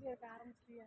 Video எடுக்க ஆரம்பிச்சிட்டியா?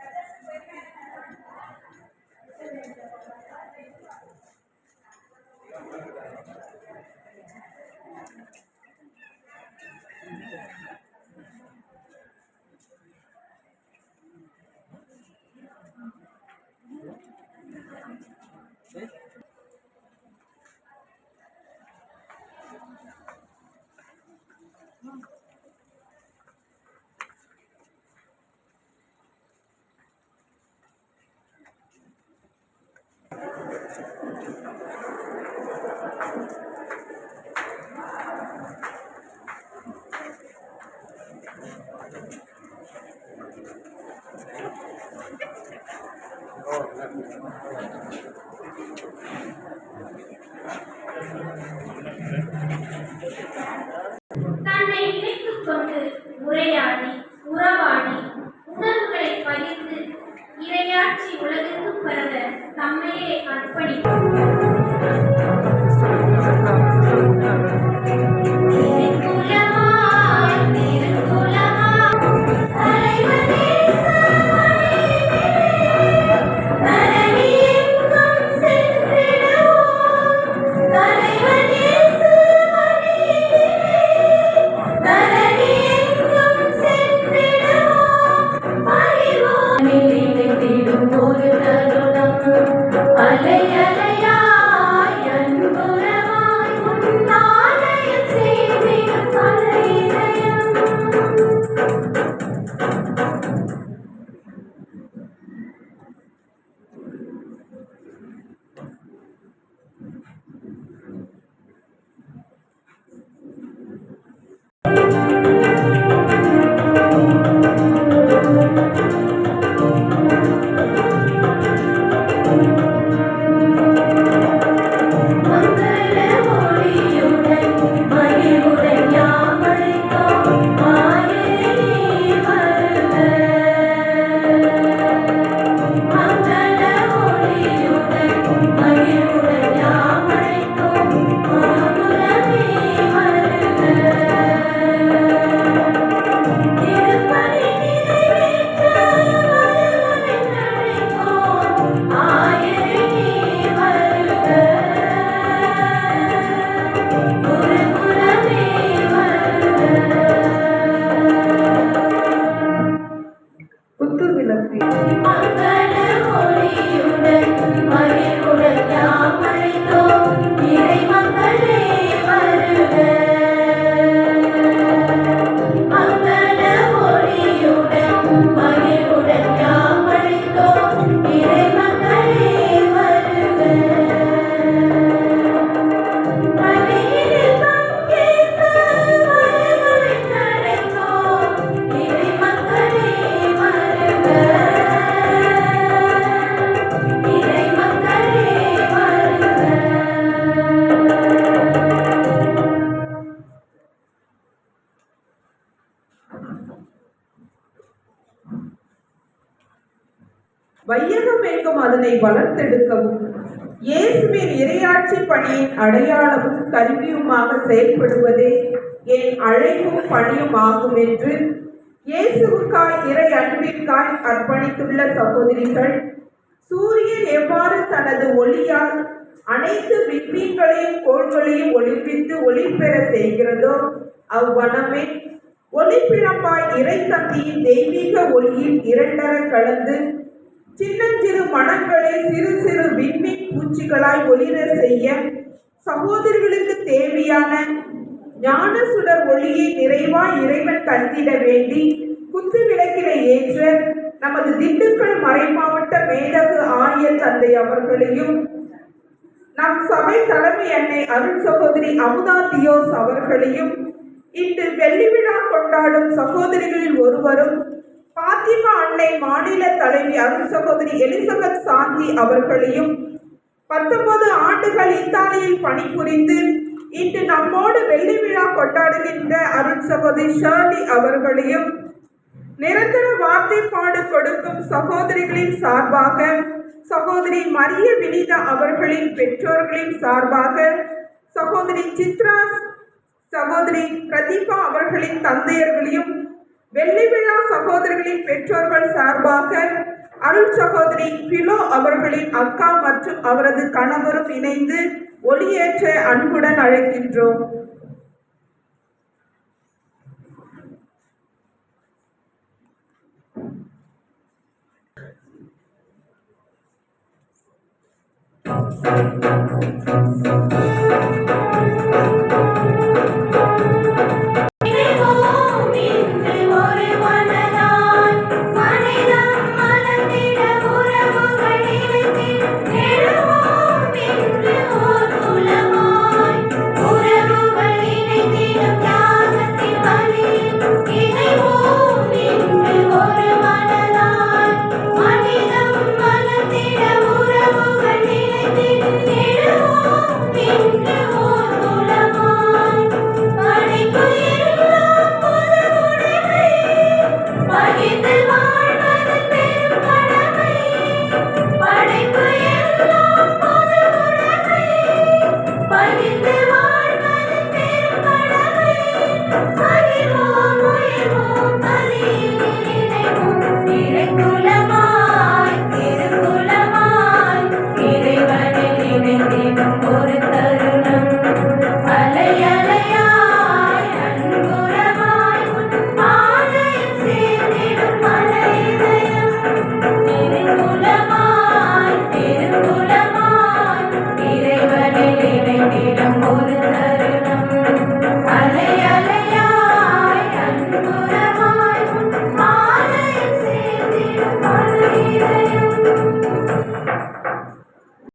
Gracias. தன்னை இணைத்துக் கொண்டு உரையாடி இரையாட்சி உலகிற்கு பரவ தம்மையே அர்ப்பணித்தார் அதனை வளர்த்தெடுக்கவும். இயேசுவின் இரையாட்சி பணியின் அடையாளமும் கருவியுமாக செயல்படுவதே என் அழைப்பும் பணியும் ஆகும் என்று இயேசுவுக்காய் இறை அன்பிற்காய் அர்ப்பணித்துள்ள சகோதரிகள் சூரியன் எவ்வாறு தனது ஒளியால் அனைத்து விண்மீன்களையும் கோள்களையும் ஒளிப்பித்து ஒளி பெற செய்கிறதோ அவ்வனமே ஒளிப்பிழம்பாய் இறை தந்தியின் தெய்வீக ஒளியில் இரண்டர கலந்து சின்னஞ்சிறு மனங்களை சிறு சிறு விண்மீன் பூச்சிகளாய் ஒளிர செய்ய சகோதரர்களுக்கு தேவையான ஞான சுடர் ஒளியை நிறைவாய் இறைவன் தந்திட வேண்டி குத்து விளக்கினை ஏற்ற நமது திண்டுக்கல் மறைமாவட்ட மேதகு ஆயர் தந்தை அவர்களையும் நம் சபை தலைமை அன்னை அருள் சகோதரி அமுதா தியோஸ் அவர்களையும் இன்று வெள்ளி விழா கொண்டாடும் சகோதரிகளில் ஒருவரும் பாத்திமா அன்னை மாநில தலைவி அருண் சகோதரி எலிசபெத் சாந்தி அவர்களையும் பத்தொன்பது ஆண்டுகள் இத்தாலியில் பணிபுரிந்து இன்று நம்மோடு வெள்ளி விழா கொண்டாடுகின்ற அருண் சகோதரி ஷர்லி அவர்களையும் நிரந்தர வார்த்தைப்பாடு கொடுக்கும் சகோதரிகளின் சார்பாக சகோதரி மரிய வினிதா அவர்களின் பெற்றோர்களின் சார்பாக சகோதரி சித்ரா சகோதரி பிரதீபா அவர்களின் தந்தையர்களையும் வெள்ளி விழா சகோதரிகளின் பெற்றோர்கள் சார்பாக அருள் சகோதரி பிலோ அவர்களின் அக்கா மற்றும் அவரது கணவரும் இணைந்து ஒளியேற்ற அன்புடன் அழைக்கின்றோம்.